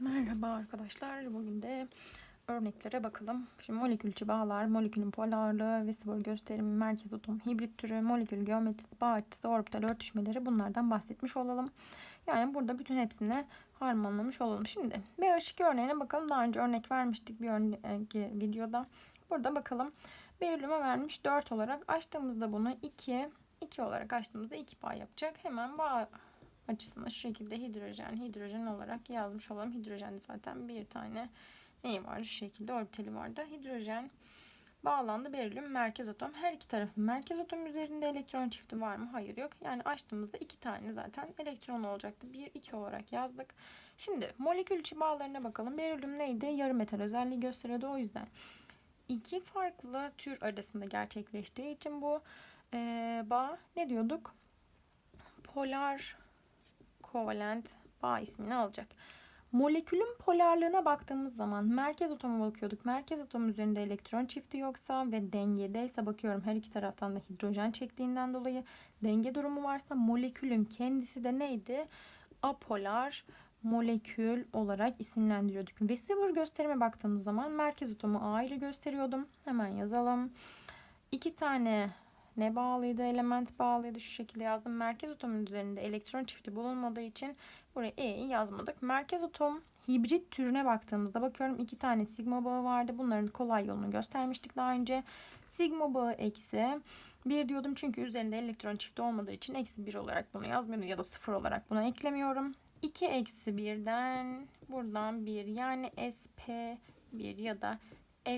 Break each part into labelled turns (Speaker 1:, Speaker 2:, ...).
Speaker 1: Merhaba arkadaşlar. Bugün de örneklere bakalım. Şimdi molekülçü bağlar, molekülün polarlığı, vesibol gösterimi, merkez atom, hibrit türü, molekül geometrisi, bağ açısı, orbital örtüşmeleri bunlardan bahsetmiş olalım. Yani burada bütün hepsini harmanlamış olalım. Şimdi B2 örneğine bakalım. Daha önce örnek vermiştik bir önceki videoda. Burada bakalım. Belirleme vermiş 4 olarak açtığımızda bunu 2 2 olarak açtığımızda 2 pay yapacak. Hemen bağ açısına şu şekilde hidrojen hidrojen olarak yazmış olalım. Hidrojen zaten bir tane neyi var? Şu şekilde orbitali vardı. Hidrojen bağlandı berilim merkez atom. Her iki tarafın merkez atom üzerinde elektron çifti var mı? Hayır yok. Yani açtığımızda iki tane zaten elektron olacaktı. Bir iki olarak yazdık. Şimdi molekül içi bağlarına bakalım. Berilim neydi? Yarı metal özelliği gösteriyordu o yüzden. iki farklı tür arasında gerçekleştiği için bu ee, bağ ne diyorduk? Polar kovalent bağ ismini alacak. Molekülün polarlığına baktığımız zaman merkez atoma bakıyorduk. Merkez atom üzerinde elektron çifti yoksa ve dengedeyse bakıyorum her iki taraftan da hidrojen çektiğinden dolayı denge durumu varsa molekülün kendisi de neydi? Apolar molekül olarak isimlendiriyorduk. Vesibur gösterime baktığımız zaman merkez atomu ayrı gösteriyordum. Hemen yazalım. İki tane ne bağlıydı? Element bağlıydı. Şu şekilde yazdım. Merkez atomun üzerinde elektron çifti bulunmadığı için buraya E'yi yazmadık. Merkez atom hibrit türüne baktığımızda bakıyorum iki tane sigma bağı vardı. Bunların kolay yolunu göstermiştik daha önce. Sigma bağı eksi 1 diyordum çünkü üzerinde elektron çifti olmadığı için eksi 1 olarak bunu yazmıyorum ya da 0 olarak buna eklemiyorum. 2 eksi 1'den buradan 1 yani SP1 ya da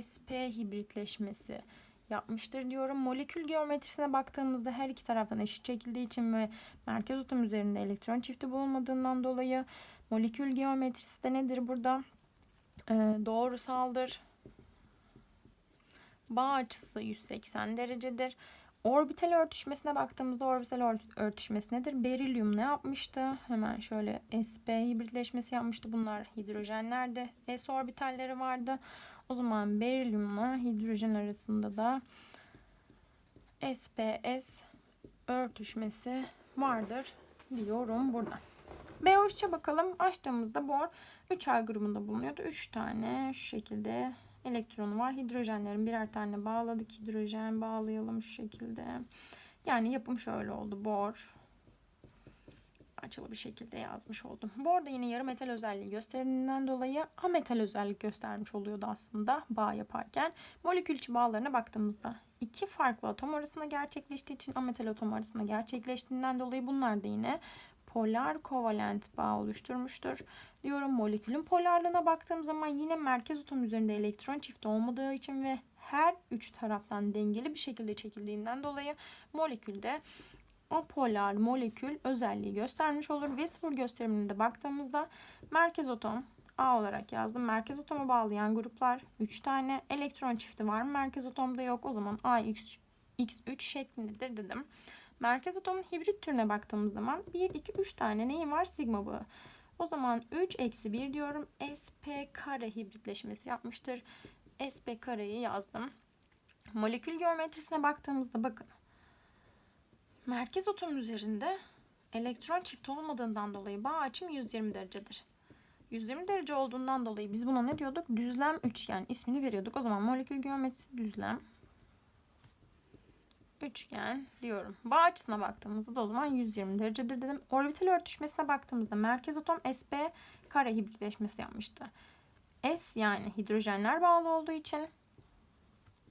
Speaker 1: SP hibritleşmesi yapmıştır diyorum. Molekül geometrisine baktığımızda her iki taraftan eşit çekildiği için ve merkez atom üzerinde elektron çifti bulunmadığından dolayı molekül geometrisi de nedir burada? Ee, doğrusaldır. Bağ açısı 180 derecedir. Orbital örtüşmesine baktığımızda orbital örtüşmesi nedir? Berilyum ne yapmıştı? Hemen şöyle sp hibritleşmesi yapmıştı. Bunlar hidrojenlerde s orbitalleri vardı. O zaman berilyumla hidrojen arasında da SPS örtüşmesi vardır diyorum burada. B3'e bakalım. Açtığımızda bor 3A grubunda bulunuyordu. 3 tane şu şekilde elektronu var. Hidrojenlerin birer tane bağladık. Hidrojen bağlayalım şu şekilde. Yani yapım şöyle oldu. Bor açılı bir şekilde yazmış oldum. Bu arada yine yarı metal özelliği gösterdiğinden dolayı ametal özellik göstermiş oluyordu aslında bağ yaparken. Molekül içi bağlarına baktığımızda iki farklı atom arasında gerçekleştiği için ametal atom arasında gerçekleştiğinden dolayı bunlar da yine polar kovalent bağ oluşturmuştur. Diyorum molekülün polarlığına baktığım zaman yine merkez atom üzerinde elektron çifti olmadığı için ve her üç taraftan dengeli bir şekilde çekildiğinden dolayı molekülde apolar molekül özelliği göstermiş olur. Vesper gösterimine de baktığımızda merkez atom A olarak yazdım. Merkez atomu bağlayan gruplar 3 tane. Elektron çifti var mı? Merkez atomda yok. O zaman A X, X3 şeklindedir dedim. Merkez atomun hibrit türüne baktığımız zaman 1, 2, 3 tane neyi var? Sigma bağı. O zaman 3 eksi 1 diyorum. SP kare hibritleşmesi yapmıştır. SP kareyi yazdım. Molekül geometrisine baktığımızda bakın Merkez atom üzerinde elektron çift olmadığından dolayı bağ açım 120 derecedir. 120 derece olduğundan dolayı biz buna ne diyorduk? Düzlem üçgen ismini veriyorduk. O zaman molekül geometrisi düzlem üçgen diyorum. Bağ açısına baktığımızda da o zaman 120 derecedir dedim. Orbital örtüşmesine baktığımızda merkez atom SP kare hibritleşmesi yapmıştı. S yani hidrojenler bağlı olduğu için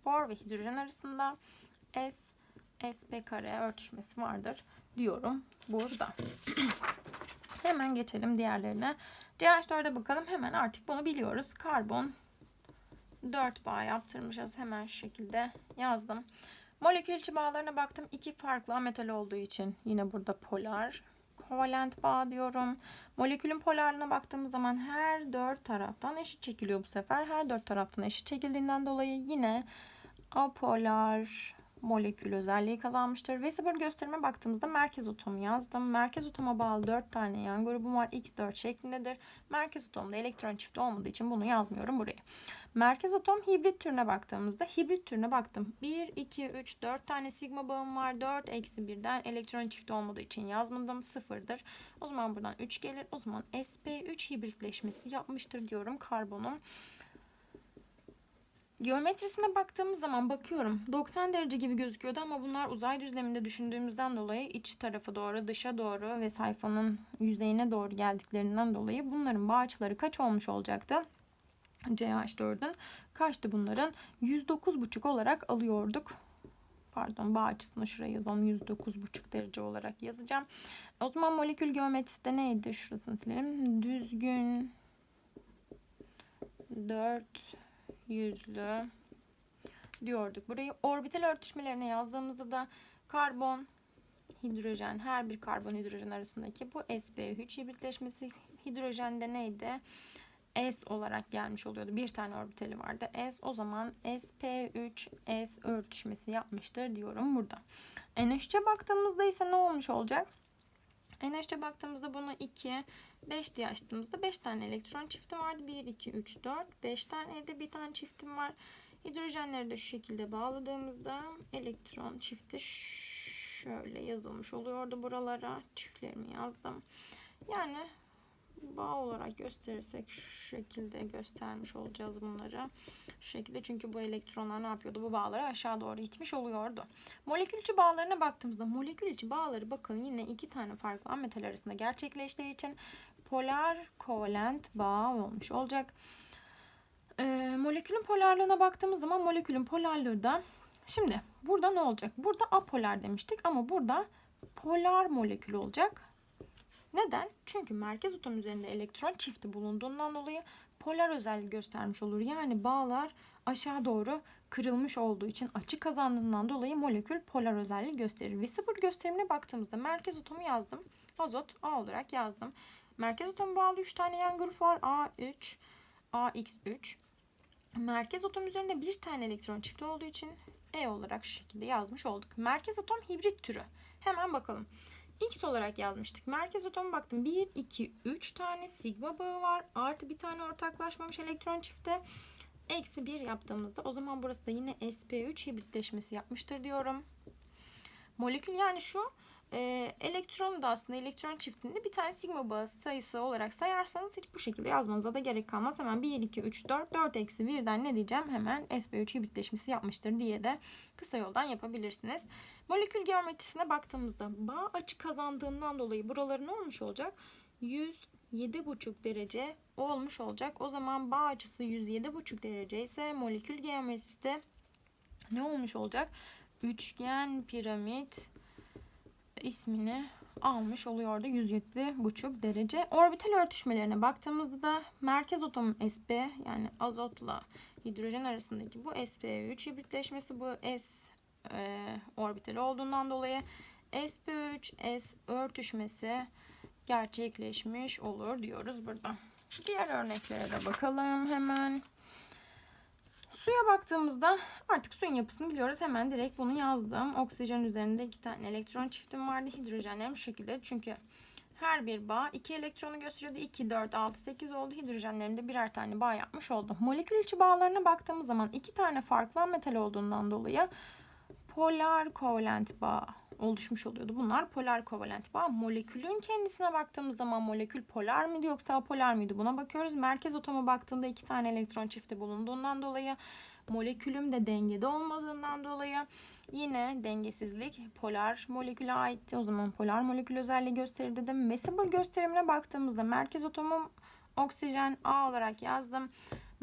Speaker 1: bor ve hidrojen arasında S SP kare örtüşmesi vardır diyorum burada. Hemen geçelim diğerlerine. CH4'e bakalım. Hemen artık bunu biliyoruz. Karbon 4 bağ yaptırmışız. Hemen şu şekilde yazdım. Molekül içi bağlarına baktım. İki farklı metal olduğu için yine burada polar kovalent bağ diyorum. Molekülün polarlığına baktığımız zaman her dört taraftan eşit çekiliyor bu sefer. Her dört taraftan eşit çekildiğinden dolayı yine apolar molekül özelliği kazanmıştır. Vesibur gösterime baktığımızda merkez atomu yazdım. Merkez atoma bağlı 4 tane yan grubum var. X4 şeklindedir. Merkez atomda elektron çifti olmadığı için bunu yazmıyorum buraya. Merkez atom hibrit türüne baktığımızda hibrit türüne baktım. 1, 2, 3, 4 tane sigma bağım var. 4 eksi 1'den elektron çifti olmadığı için yazmadım. Sıfırdır. O zaman buradan 3 gelir. O zaman sp3 hibritleşmesi yapmıştır diyorum karbonun. Geometrisine baktığımız zaman bakıyorum 90 derece gibi gözüküyordu ama bunlar uzay düzleminde düşündüğümüzden dolayı iç tarafa doğru, dışa doğru ve sayfanın yüzeyine doğru geldiklerinden dolayı bunların bağ açıları kaç olmuş olacaktı? CH4'ün kaçtı bunların? 109,5 olarak alıyorduk. Pardon bağ açısını şuraya yazalım. 109,5 derece olarak yazacağım. O zaman molekül geometrisi de neydi? Şurasını silelim. Düzgün 4 yüzlü diyorduk. Burayı orbital örtüşmelerine yazdığımızda da karbon, hidrojen, her bir karbon hidrojen arasındaki bu sp3 hibritleşmesi hidrojende neydi? S olarak gelmiş oluyordu. Bir tane orbitali vardı. S o zaman sp3 S örtüşmesi yapmıştır diyorum burada. NH3'e baktığımızda ise ne olmuş olacak? NH'e baktığımızda bunu 2, 5 diye açtığımızda 5 tane elektron çifti vardı. 1, 2, 3, 4, 5 tane de bir tane çiftim var. Hidrojenleri de şu şekilde bağladığımızda elektron çifti şöyle yazılmış oluyordu buralara. Çiftlerimi yazdım. Yani bağ olarak gösterirsek şu şekilde göstermiş olacağız bunları. Şu şekilde çünkü bu elektronlar ne yapıyordu? Bu bağları aşağı doğru itmiş oluyordu. Molekül içi bağlarına baktığımızda molekül içi bağları bakın yine iki tane farklı metal arasında gerçekleştiği için polar kovalent bağ olmuş olacak. Ee, molekülün polarlığına baktığımız zaman molekülün polarlığı da şimdi burada ne olacak? Burada apolar demiştik ama burada polar molekül olacak. Neden? Çünkü merkez atom üzerinde elektron çifti bulunduğundan dolayı polar özellik göstermiş olur. Yani bağlar aşağı doğru kırılmış olduğu için açı kazandığından dolayı molekül polar özelliği gösterir. Ve sıfır gösterimine baktığımızda merkez atomu yazdım. Azot A olarak yazdım. Merkez atomu bağlı 3 tane yan grup var. A3, AX3. Merkez atom üzerinde bir tane elektron çifti olduğu için E olarak şu şekilde yazmış olduk. Merkez atom hibrit türü. Hemen bakalım. X olarak yazmıştık. Merkez atomu baktım. 1, 2, 3 tane sigma bağı var. Artı bir tane ortaklaşmamış elektron çifte. Eksi 1 yaptığımızda o zaman burası da yine sp3 hibritleşmesi yapmıştır diyorum. Molekül yani şu e, elektron da aslında elektron çiftinde bir tane sigma bağı sayısı olarak sayarsanız hiç bu şekilde yazmanıza da gerek kalmaz. Hemen 1, 2, 3, 4, 4 eksi 1'den ne diyeceğim? Hemen sp3 hibritleşmesi yapmıştır diye de kısa yoldan yapabilirsiniz. Molekül geometrisine baktığımızda bağ açı kazandığından dolayı buraları ne olmuş olacak? 107,5 derece olmuş olacak. O zaman bağ açısı 107,5 derece ise molekül geometrisi de ne olmuş olacak? Üçgen piramit ismini almış oluyordu 107,5 derece. Orbital örtüşmelerine baktığımızda da merkez atom sp yani azotla hidrojen arasındaki bu sp3 hibritleşmesi bu s e, orbitali olduğundan dolayı sp3 s örtüşmesi gerçekleşmiş olur diyoruz burada. Diğer örneklere de bakalım hemen. Suya baktığımızda artık suyun yapısını biliyoruz. Hemen direkt bunu yazdım. Oksijen üzerinde iki tane elektron çiftim vardı. Hidrojenlerim şu şekilde. Çünkü her bir bağ 2 elektronu gösteriyordu. 2, 4, 6, 8 oldu. Hidrojenlerimde birer tane bağ yapmış oldum. Molekül içi bağlarına baktığımız zaman iki tane farklı metal olduğundan dolayı polar kovalent bağ oluşmuş oluyordu. Bunlar polar kovalent bağ. Molekülün kendisine baktığımız zaman molekül polar mıydı yoksa apolar mıydı? Buna bakıyoruz. Merkez atoma baktığında iki tane elektron çifti bulunduğundan dolayı molekülüm de dengede olmadığından dolayı yine dengesizlik polar moleküle aitti. O zaman polar molekül özelliği gösterir dedim. Mesibur gösterimine baktığımızda merkez atomum oksijen A olarak yazdım.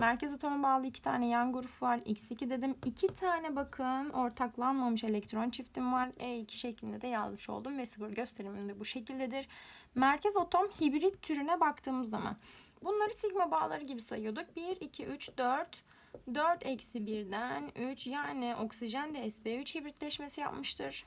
Speaker 1: Merkez atoma bağlı iki tane yan grup var. X2 dedim. İki tane bakın ortaklanmamış elektron çiftim var. E2 şeklinde de yazmış oldum. Ve sıfır gösterimim de bu şekildedir. Merkez atom hibrit türüne baktığımız zaman bunları sigma bağları gibi sayıyorduk. 1, 2, 3, 4. 4 eksi 1'den 3 yani oksijen de sp3 hibritleşmesi yapmıştır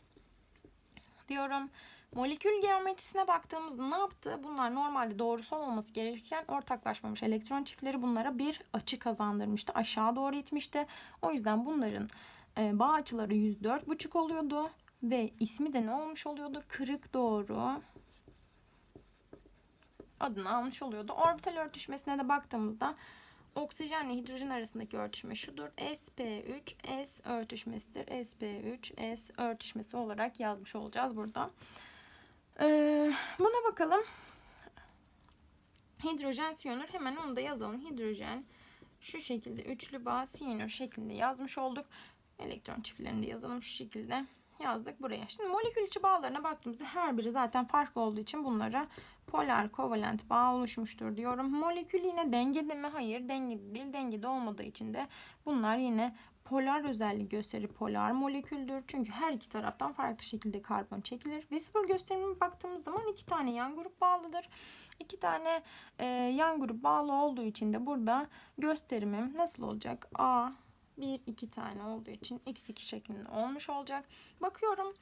Speaker 1: diyorum. Molekül geometrisine baktığımızda ne yaptı? Bunlar normalde doğrusu olması gerekirken ortaklaşmamış elektron çiftleri bunlara bir açı kazandırmıştı. Aşağı doğru itmişti. O yüzden bunların e, bağ açıları 104,5 oluyordu. Ve ismi de ne olmuş oluyordu? Kırık doğru adını almış oluyordu. Orbital örtüşmesine de baktığımızda oksijenle hidrojen arasındaki örtüşme şudur. sp3 s örtüşmesidir. sp3 s örtüşmesi olarak yazmış olacağız burada. Ee, buna bakalım. Hidrojen siyanür hemen onu da yazalım. Hidrojen şu şekilde üçlü bağ siyanür şeklinde yazmış olduk. Elektron çiftlerini de yazalım şu şekilde yazdık buraya. Şimdi molekül içi bağlarına baktığımızda her biri zaten farklı olduğu için bunlara polar kovalent bağ oluşmuştur diyorum. Molekül yine dengede mi? Hayır dengede değil. Dengede olmadığı için de bunlar yine polar özellik gösterir. Polar moleküldür. Çünkü her iki taraftan farklı şekilde karbon çekilir. Vesibol gösterimine baktığımız zaman iki tane yan grup bağlıdır. İki tane e, yan grup bağlı olduğu için de burada gösterimim nasıl olacak? A, bir iki tane olduğu için x2 şeklinde olmuş olacak. Bakıyorum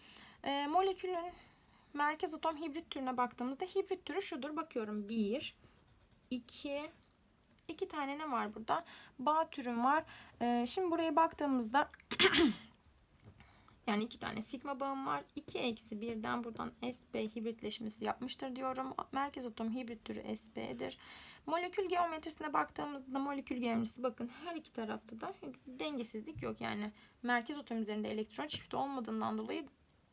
Speaker 1: e, molekülün merkez atom hibrit türüne baktığımızda hibrit türü şudur. Bakıyorum 1, 2, iki tane ne var burada? Bağ türüm var. E, şimdi buraya baktığımızda yani iki tane sigma bağım var. 2 eksi birden buradan sp hibritleşmesi yapmıştır diyorum. Merkez atom hibrit türü sp'dir. Molekül geometrisine baktığımızda molekül geometrisi bakın her iki tarafta da dengesizlik yok. Yani merkez atom üzerinde elektron çifti olmadığından dolayı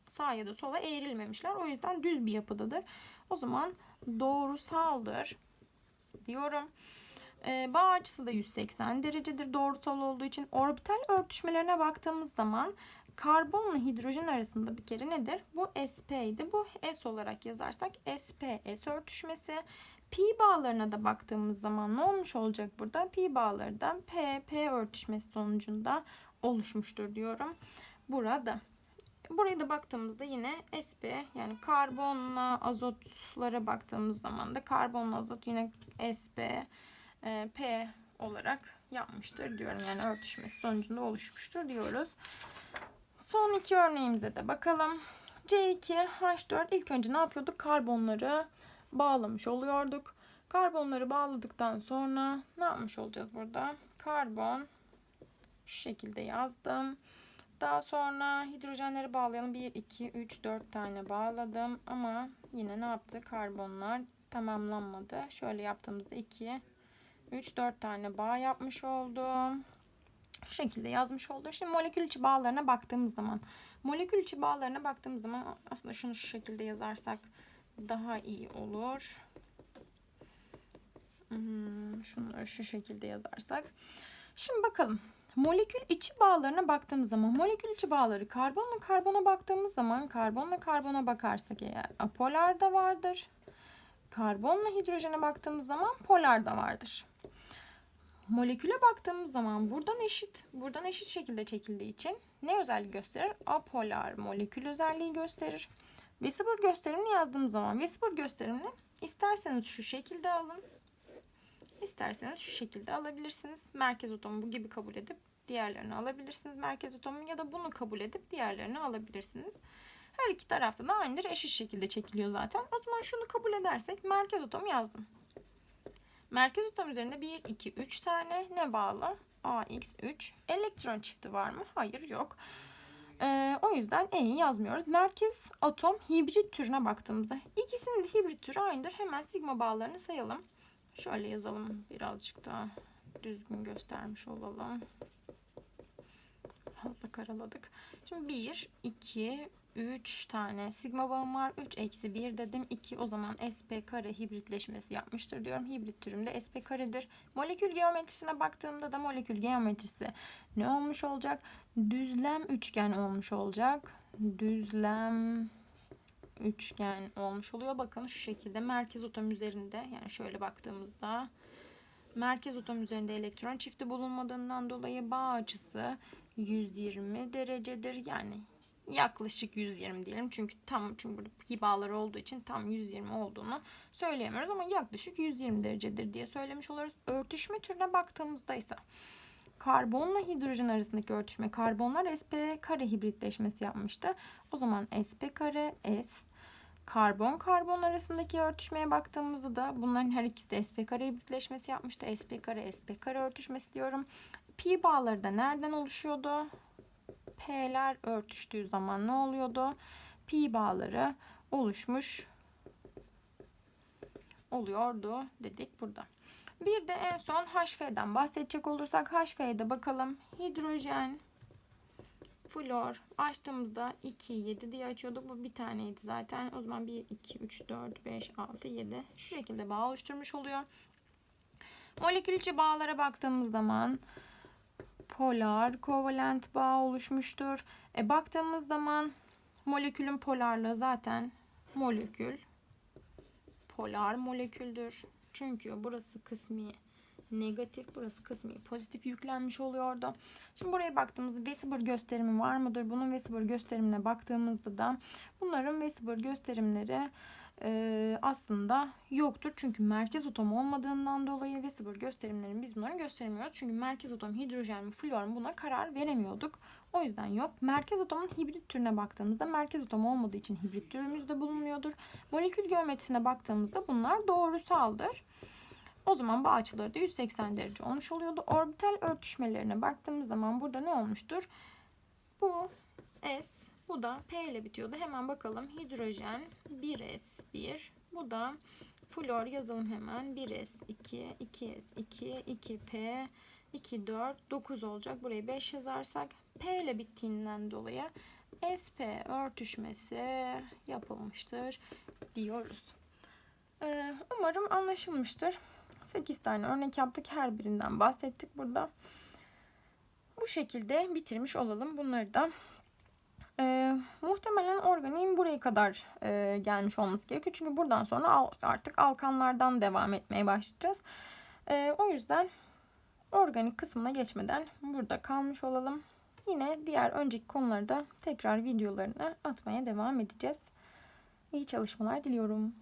Speaker 1: sağa ya da sola eğrilmemişler. O yüzden düz bir yapıdadır. O zaman doğrusaldır diyorum. Ee, bağ açısı da 180 derecedir doğrusal olduğu için. Orbital örtüşmelerine baktığımız zaman karbonla hidrojen arasında bir kere nedir? Bu sp idi. Bu s olarak yazarsak sp s örtüşmesi. Pi bağlarına da baktığımız zaman ne olmuş olacak burada? Pi bağları da P, P örtüşmesi sonucunda oluşmuştur diyorum. Burada. Buraya da baktığımızda yine sp yani karbonla azotlara baktığımız zaman da karbonla azot yine sp e, p olarak yapmıştır diyorum. Yani örtüşmesi sonucunda oluşmuştur diyoruz. Son iki örneğimize de bakalım. C2, H4 ilk önce ne yapıyorduk? Karbonları bağlamış oluyorduk. Karbonları bağladıktan sonra ne yapmış olacağız burada? Karbon şu şekilde yazdım. Daha sonra hidrojenleri bağlayalım. 1, 2, 3, 4 tane bağladım. Ama yine ne yaptı? Karbonlar tamamlanmadı. Şöyle yaptığımızda 2, 3, 4 tane bağ yapmış oldum. Şu şekilde yazmış oldum. Şimdi molekül içi bağlarına baktığımız zaman molekül içi bağlarına baktığımız zaman aslında şunu şu şekilde yazarsak daha iyi olur. Hmm, şunları şu şekilde yazarsak. Şimdi bakalım. Molekül içi bağlarına baktığımız zaman molekül içi bağları karbonla karbona baktığımız zaman karbonla karbona bakarsak eğer apolar da vardır. Karbonla hidrojene baktığımız zaman polar da vardır. Moleküle baktığımız zaman buradan eşit, buradan eşit şekilde çekildiği için ne özelliği gösterir? Apolar molekül özelliği gösterir. Vesibur gösterimini yazdığım zaman Vesibur gösterimini isterseniz şu şekilde alın. isterseniz şu şekilde alabilirsiniz. Merkez atomu bu gibi kabul edip diğerlerini alabilirsiniz. Merkez atomu ya da bunu kabul edip diğerlerini alabilirsiniz. Her iki tarafta da aynıdır. Eşit şekilde çekiliyor zaten. O zaman şunu kabul edersek merkez atomu yazdım. Merkez atom üzerinde 1, 2, 3 tane ne bağlı? AX3. Elektron çifti var mı? Hayır yok. Ee, o yüzden E'yi yazmıyoruz. Merkez atom hibrit türüne baktığımızda ikisinin de hibrit türü aynıdır. Hemen sigma bağlarını sayalım. Şöyle yazalım birazcık daha düzgün göstermiş olalım. Fazla karaladık. Şimdi 1, 2, 3 tane sigma bağım var. 3 eksi 1 dedim. 2 o zaman sp kare hibritleşmesi yapmıştır diyorum. Hibrit türümde sp karedir. Molekül geometrisine baktığımda da molekül geometrisi ne olmuş olacak? Düzlem üçgen olmuş olacak. Düzlem üçgen olmuş oluyor. Bakın şu şekilde merkez atom üzerinde yani şöyle baktığımızda merkez atom üzerinde elektron çifti bulunmadığından dolayı bağ açısı 120 derecedir. Yani yaklaşık 120 diyelim. Çünkü tam çünkü burada pi bağları olduğu için tam 120 olduğunu söyleyemiyoruz ama yaklaşık 120 derecedir diye söylemiş oluruz. Örtüşme türüne baktığımızda ise karbonla hidrojen arasındaki örtüşme karbonlar sp kare hibritleşmesi yapmıştı. O zaman sp kare s karbon karbon arasındaki örtüşmeye baktığımızda da bunların her ikisi de sp kare hibritleşmesi yapmıştı. sp kare sp kare örtüşmesi diyorum. Pi bağları da nereden oluşuyordu? P'ler örtüştüğü zaman ne oluyordu? Pi bağları oluşmuş oluyordu dedik burada. Bir de en son HF'den bahsedecek olursak HF'de bakalım hidrojen, flor açtığımızda 2, 7 diye açıyorduk. Bu bir taneydi zaten. O zaman 1, 2, 3, 4, 5, 6, 7 şu şekilde bağ oluşturmuş oluyor. Molekül içi bağlara baktığımız zaman polar, kovalent bağ oluşmuştur. E, baktığımız zaman molekülün polarlığı zaten molekül polar moleküldür. Çünkü burası kısmi negatif, burası kısmi pozitif yüklenmiş oluyordu. Şimdi buraya baktığımızda Weber gösterimi var mıdır? Bunun Weber gösterimine baktığımızda da bunların Weber gösterimleri e, aslında yoktur. Çünkü merkez atom olmadığından dolayı Weber gösterimlerini biz bunların gösteremiyoruz. Çünkü merkez atom hidrojen mi flor mu buna karar veremiyorduk. O yüzden yok. Merkez atomun hibrit türüne baktığımızda merkez atom olmadığı için hibrit türümüzde bulunuyordur. Molekül geometrisine baktığımızda bunlar doğrusaldır. O zaman bağ açıları da 180 derece olmuş oluyordu. Orbital örtüşmelerine baktığımız zaman burada ne olmuştur? Bu S, bu da P ile bitiyordu. Hemen bakalım. Hidrojen 1S1. Bu da flor yazalım hemen. 1S2, 2S2, 2P, 2, 4, 9 olacak. Buraya 5 yazarsak P ile bittiğinden dolayı SP örtüşmesi yapılmıştır diyoruz. Ee, umarım anlaşılmıştır. 8 tane örnek yaptık. Her birinden bahsettik burada. Bu şekilde bitirmiş olalım. Bunları da e, muhtemelen organiğin buraya kadar e, gelmiş olması gerekiyor. Çünkü buradan sonra artık alkanlardan devam etmeye başlayacağız. E, o yüzden organik kısmına geçmeden burada kalmış olalım. Yine diğer önceki konuları da tekrar videolarını atmaya devam edeceğiz. İyi çalışmalar diliyorum.